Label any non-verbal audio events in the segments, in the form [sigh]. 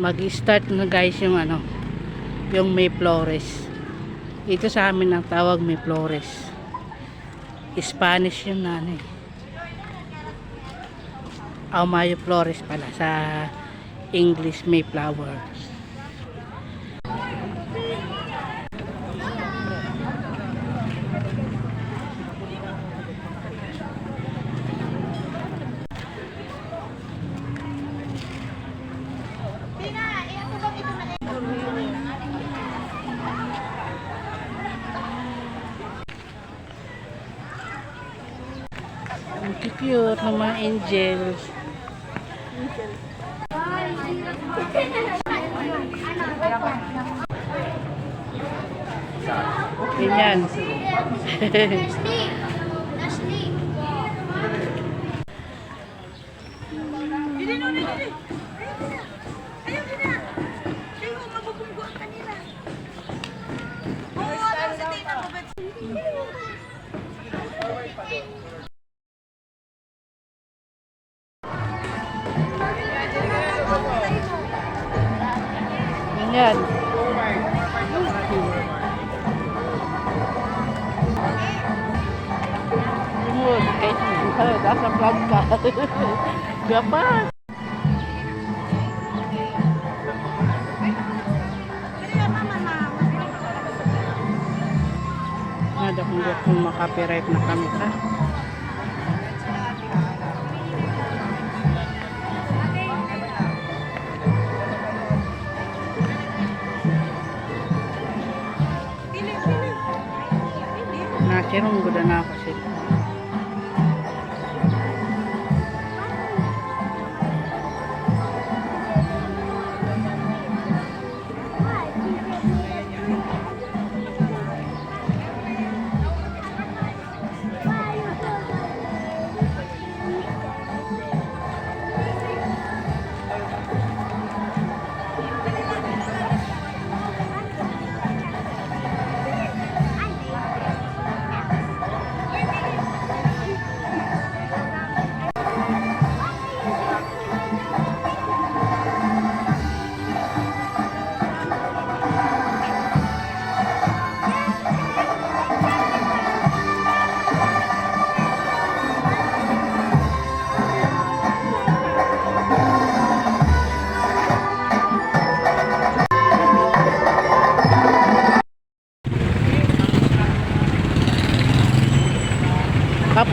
mag-start na guys yung ano, yung May Flores. Ito sa amin ang tawag May Flores. Spanish yung nanay. Amayo Flores pala sa English Mayflower. Ang cute ng mga angels. Ganyan. Ganyan. [laughs] kahit nasa vlog ka. Gapa. Nada kung kung makapiright na kami ka. Nakirong guda na ako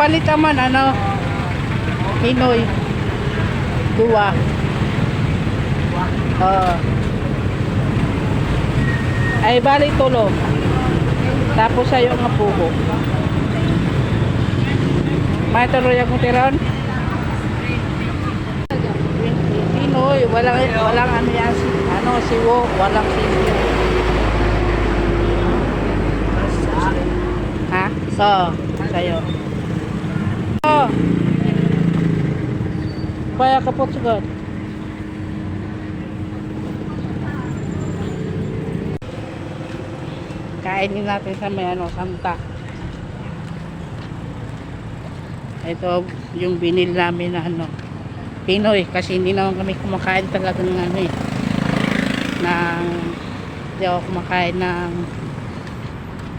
sila. Kapalit naman ano, Pinoy. Dua. Oo. ay bali tulo. Tapos sa'yo ang pugo. May tuloy akong tiron. Pinoy, walang walang ano yan, ano siwo, walang siwo. Ha? So, sa'yo. Kaya kapot sugod. Kainin natin sa may ano, santa. Ito yung binil namin na ano, Pinoy kasi hindi naman kami kumakain talaga ng ano eh. Ng, hindi ako kumakain ng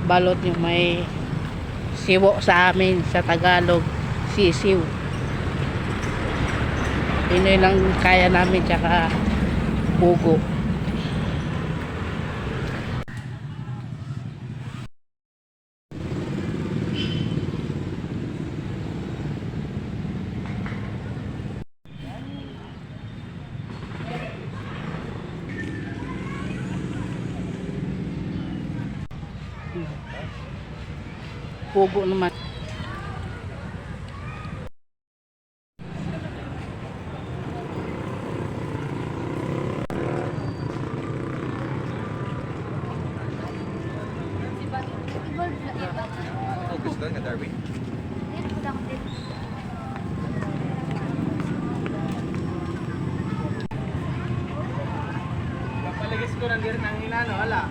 balot yung may siwo sa amin sa Tagalog sisiw Pinoy lang kaya namin tsaka pugo pugo naman Darwin. Papaligis ko ng girin ang hinano, hala.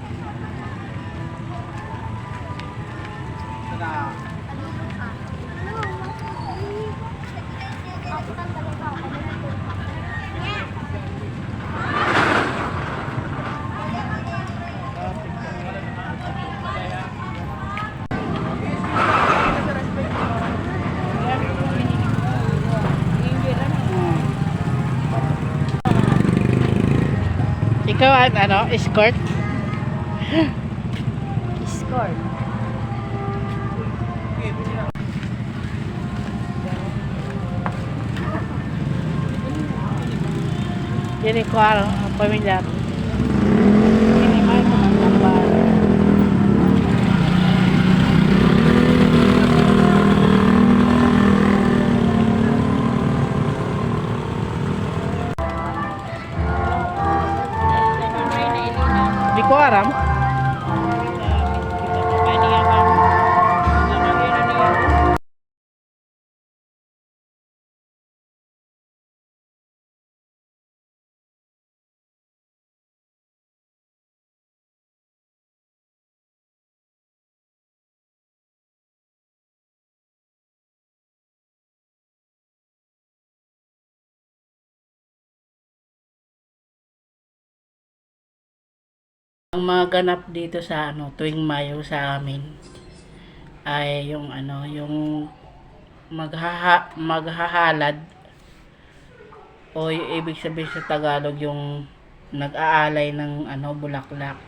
Saka, Ikaw ang ano, escort? Dili ko ang ang pamilya. Ini Ang mga ganap dito sa ano, tuwing Mayo sa amin ay yung ano, yung maghaha, maghahalad o yung ibig sabihin sa Tagalog yung nag-aalay ng ano, bulaklak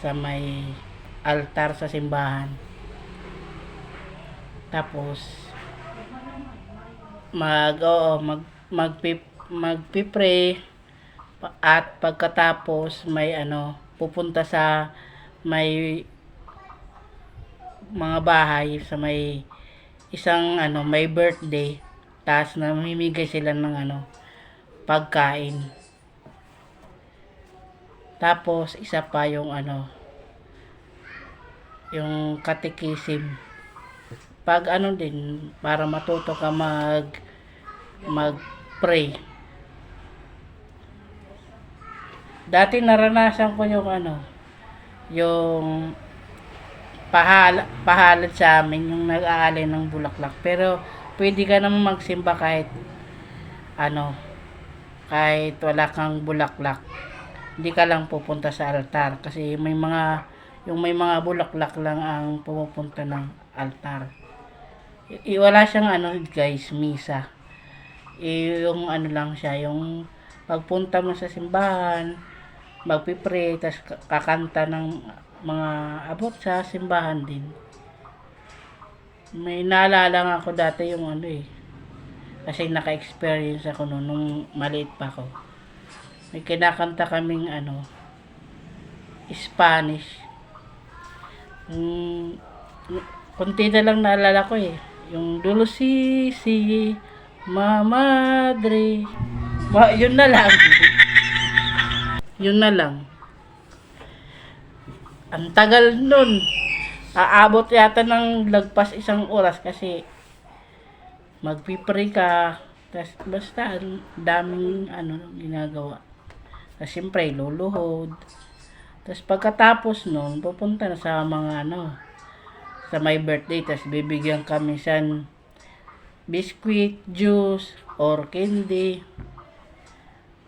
sa may altar sa simbahan. Tapos mag oo, mag magpi magpipray Pa- at pagkatapos may ano pupunta sa may mga bahay sa may isang ano may birthday tapos namimigay sila ng ano pagkain. Tapos isa pa yung ano yung katikisim pag ano din para matuto ka mag mag pray Dati naranasan ko yung ano, yung pahal pahalad sa amin, yung nag-aalay ng bulaklak. Pero pwede ka naman magsimba kahit ano, kahit wala kang bulaklak. Hindi ka lang pupunta sa altar kasi may mga yung may mga bulaklak lang ang pumupunta ng altar. I, wala siyang ano guys, misa. I, yung ano lang siya, yung pagpunta mo sa simbahan, magpipray, tas kakanta ng mga abot sa simbahan din. May naalala nga ako dati yung ano eh. Kasi naka-experience ako noon nung maliit pa ako. May kinakanta kaming ano, Spanish. Mm, kunti na lang naalala ko eh. Yung Dulce si Mamadre. Ma, yun na lang. [laughs] Yun na lang. Ang tagal nun. Aabot yata ng lagpas isang oras kasi magpipray ka. Tas basta daming ano ginagawa. Tapos siyempre luluhod. Tapos pagkatapos nun, pupunta na sa mga ano, sa my birthday. Tapos bibigyan kami san biscuit, juice, or candy.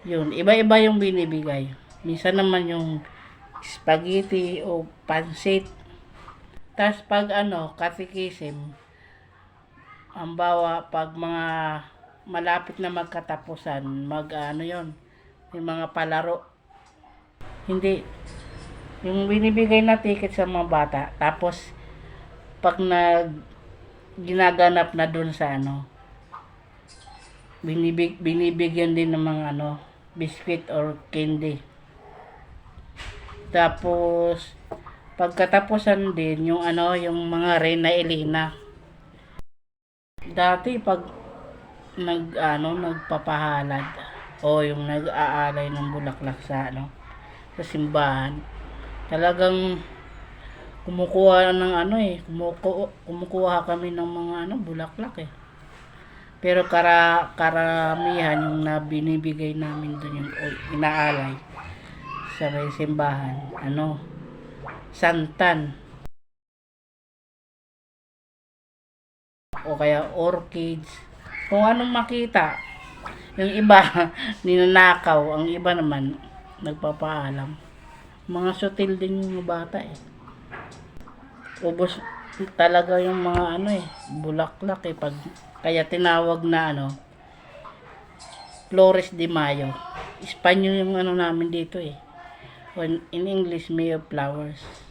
Yun, iba-iba yung binibigay. Minsan naman yung spaghetti o pansit. Tapos pag ano, katikisim, ang bawa pag mga malapit na magkatapusan, mag ano yon yung mga palaro. Hindi. Yung binibigay na ticket sa mga bata, tapos pag nag ginaganap na dun sa ano, binibig, binibigyan din ng mga ano, biscuit or candy. Tapos, pagkatapusan din, yung ano, yung mga Reyna Elena. Dati, pag nag, ano, nagpapahalad, o yung nag-aalay ng bulaklak sa, ano, sa simbahan, talagang kumukuha ng ano eh, kumukuha, kumukuha kami ng mga ano, bulaklak eh. Pero kara, karamihan yung na binibigay namin doon yung inaalay sa may simbahan. Ano? Santan. O kaya orchids. Kung anong makita. Yung iba, [laughs] ninanakaw. Ang iba naman, nagpapaalam. Mga sutil din yung bata eh. Ubos talaga yung mga ano eh, bulaklak eh. Pag, kaya tinawag na ano, Flores de Mayo. Espanyol yung ano namin dito eh. On, in English, May Flowers.